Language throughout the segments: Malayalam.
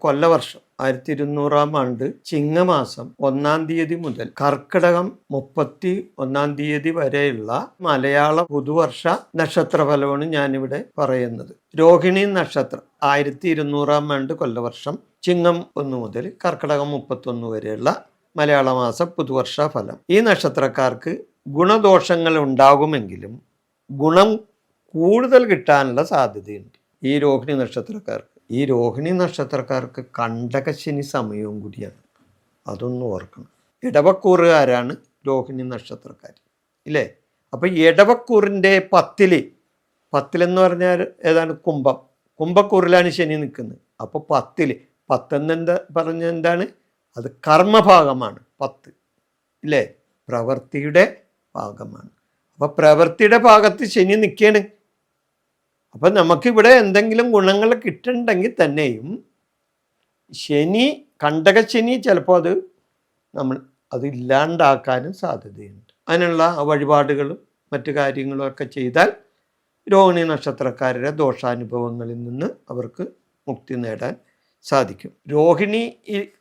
കൊല്ലവർഷം ആയിരത്തി ഇരുന്നൂറാം ആണ്ട് ചിങ്ങമാസം ഒന്നാം തീയതി മുതൽ കർക്കിടകം മുപ്പത്തി ഒന്നാം തീയതി വരെയുള്ള മലയാള പുതുവർഷ നക്ഷത്രഫലമാണ് ഞാനിവിടെ പറയുന്നത്. രോഹിണി നക്ഷത്രം ആയിരത്തി ഇരുന്നൂറാം ആണ്ട് കൊല്ലവർഷം ചിങ്ങം ഒന്ന് മുതൽ കർക്കിടകം മുപ്പത്തൊന്ന് വരെയുള്ള മലയാള മാസ പുതുവർഷ ഫലം ഈ നക്ഷത്രക്കാർക്ക് ഗുണദോഷങ്ങൾ ഉണ്ടാകുമെങ്കിലും ഗുണം കൂടുതൽ കിട്ടാനുള്ള സാധ്യതയുണ്ട്. ഈ രോഹിണി നക്ഷത്രക്കാർക്ക് ഈ രോഹിണി നക്ഷത്രക്കാർക്ക് കണ്ടകശനി സമയവും കൂടിയാണ്. അതൊന്നും ഓർക്കണം. ഇടവക്കൂറുകാരാണ് രോഹിണി നക്ഷത്രക്കാർ ഇല്ലേ? അപ്പോൾ ഇടവക്കൂറിന്റെ പത്തിൽ പത്തിലെന്ന് പറഞ്ഞാൽ ഏതാണ്? കുംഭം. കുംഭക്കൂറിലാണ് ശനി നിൽക്കുന്നത്. അപ്പോൾ പത്തിൽ പത്തെന്നെന്താ പറഞ്ഞ എന്താണ്? അത് കർമ്മഭാഗമാണ് പത്ത്. ഇല്ലേ? പ്രവൃത്തിയുടെ ഭാഗമാണ്. അപ്പോൾ പ്രവൃത്തിയുടെ ഭാഗത്ത് ശനി നിൽക്കുകയാണ് അപ്പം നമുക്കിവിടെ എന്തെങ്കിലും ഗുണങ്ങൾ കിട്ടണ്ടെങ്കിൽ തന്നെയും ശനി കണ്ടകശനി ചിലപ്പോൾ അത് നമ്മൾ അത് ഇല്ലാണ്ടാക്കാനും സാധ്യതയുണ്ട്. അതിനുള്ള വഴിപാടുകളും മറ്റു കാര്യങ്ങളും ഒക്കെ ചെയ്താൽ രോഹിണി നക്ഷത്രക്കാരുടെ ദോഷാനുഭവങ്ങളിൽ നിന്ന് അവർക്ക് മുക്തി നേടാൻ സാധിക്കും. രോഹിണി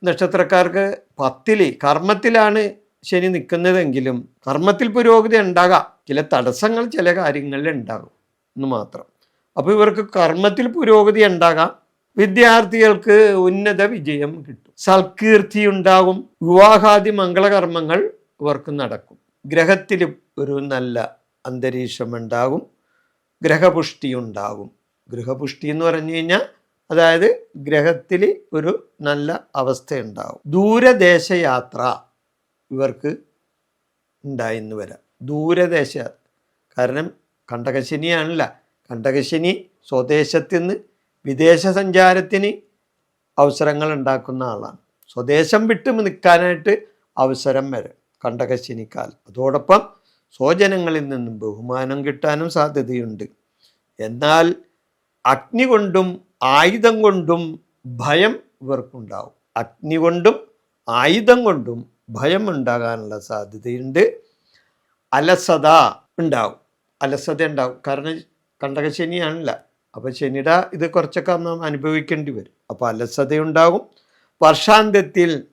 നക്ഷത്രക്കാർക്ക് പത്തിൽ കർമ്മത്തിലാണ് ശനി നിൽക്കുന്നതെങ്കിലും കർമ്മത്തിൽ പുരോഗതി ഉണ്ടാകാം. ചില തടസ്സങ്ങൾ ചില കാര്യങ്ങളിൽ ഉണ്ടാകും എന്ന് മാത്രം. അപ്പോൾ ഇവർക്ക് കർമ്മത്തിൽ പുരോഗതി ഉണ്ടാകാം. വിദ്യാർത്ഥികൾക്ക് ഉന്നത വിജയം കിട്ടും. സൽകീർത്തി ഉണ്ടാകും. വിവാഹാദി മംഗളകർമ്മങ്ങൾ ഇവർക്ക് നടക്കും. ഗ്രഹത്തിൽ ഒരു നല്ല അന്തരീക്ഷം ഉണ്ടാകും. ഗ്രഹപുഷ്ടി ഉണ്ടാകും. ഗ്രഹപുഷ്ടി എന്ന് പറഞ്ഞു കഴിഞ്ഞാൽ അതായത് ഗ്രഹത്തിൽ ഒരു നല്ല അവസ്ഥയുണ്ടാവും ദൂരദേശയാത്ര ഇവർക്ക് ഉണ്ടായിന്ന് വരാം. ദൂരദേശ കാരണം കണ്ടകശനിയാണല്ല. കണ്ടകശനി സ്വദേശത്തിന് വിദേശ സഞ്ചാരത്തിന് അവസരങ്ങൾ ഉണ്ടാക്കുന്ന ആളാണ്. സ്വദേശം വിട്ട് നിൽക്കാനായിട്ട് അവസരം വരെ കണ്ടകശിനിക്കാൽ. അതോടൊപ്പം സ്വജനങ്ങളിൽ നിന്നും ബഹുമാനം കിട്ടാനും സാധ്യതയുണ്ട്. എന്നാൽ അഗ്നി കൊണ്ടും ആയുധം കൊണ്ടും ഭയം ഇവർക്കുണ്ടാവും. അഗ്നി കൊണ്ടും ആയുധം കൊണ്ടും ഭയം ഉണ്ടാകാനുള്ള സാധ്യതയുണ്ട്. അലസത ഉണ്ടാവും. അലസത ഉണ്ടാവും. കാരണം കണ്ടകശനിയാണല്ല അപ്പോൾ ശനിയുടെ ഇത് കുറച്ചൊക്കെ നാം അനുഭവിക്കേണ്ടി വരും. അപ്പോൾ അലസതയുണ്ടാകും. വർഷാന്ത്യത്തിൽ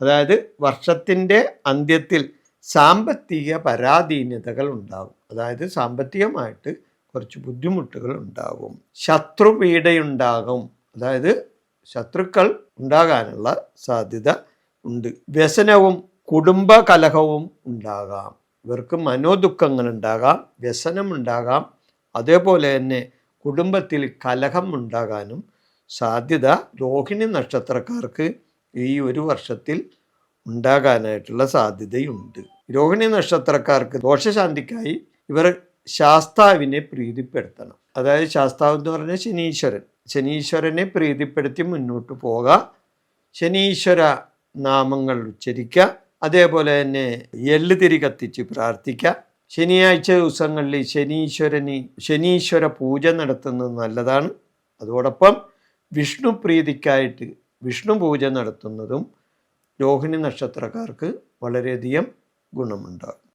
അതായത് വർഷത്തിന്റെ അന്ത്യത്തിൽ സാമ്പത്തിക പരാധീനതകൾ ഉണ്ടാകും അതായത് സാമ്പത്തികമായിട്ട് കുറച്ച് ബുദ്ധിമുട്ടുകൾ ഉണ്ടാകും ശത്രുപീഡയുണ്ടാകും അതായത് ശത്രുക്കൾ ഉണ്ടാകാനുള്ള സാധ്യത ഉണ്ട്. വ്യസനവും കുടുംബ കലഹവും ഉണ്ടാകാം. ഇവർക്ക് മനോദുഃഖങ്ങൾ ഉണ്ടാകാം വ്യസനം ഉണ്ടാകാം അതേപോലെ തന്നെ കുടുംബത്തിൽ കലഹം ഉണ്ടാകാനും സാധ്യത രോഹിണി നക്ഷത്രക്കാർക്ക് ഈ ഒരു വർഷത്തിൽ ഉണ്ടാകാനായിട്ടുള്ള സാധ്യതയുണ്ട്. രോഹിണി നക്ഷത്രക്കാർക്ക് ദോഷശാന്തിക്കായി ഇവർ ശാസ്താവിനെ പ്രീതിപ്പെടുത്തണം. അതായത് ശാസ്താവ് എന്ന് പറഞ്ഞാൽ ശനീശ്വരൻ. ശനീശ്വരനെ പ്രീതിപ്പെടുത്തി മുന്നോട്ട് പോകുക ശനീശ്വര നാമങ്ങൾ ഉച്ചരിക്കുക. അതേപോലെ തന്നെ എല്ല് തിരി കത്തിച്ച് പ്രാർത്ഥിക്കുക. ശനിയാഴ്ച ദിവസങ്ങളിൽ ശനീശ്വരന് ശനീശ്വര പൂജ നടത്തുന്നത് നല്ലതാണ്. അതോടൊപ്പം വിഷ്ണു പ്രീതിക്കായിട്ട് വിഷ്ണു പൂജ നടത്തുന്നതും രോഹിണി നക്ഷത്രക്കാർക്ക് വളരെയധികം ഗുണമുണ്ടാകും.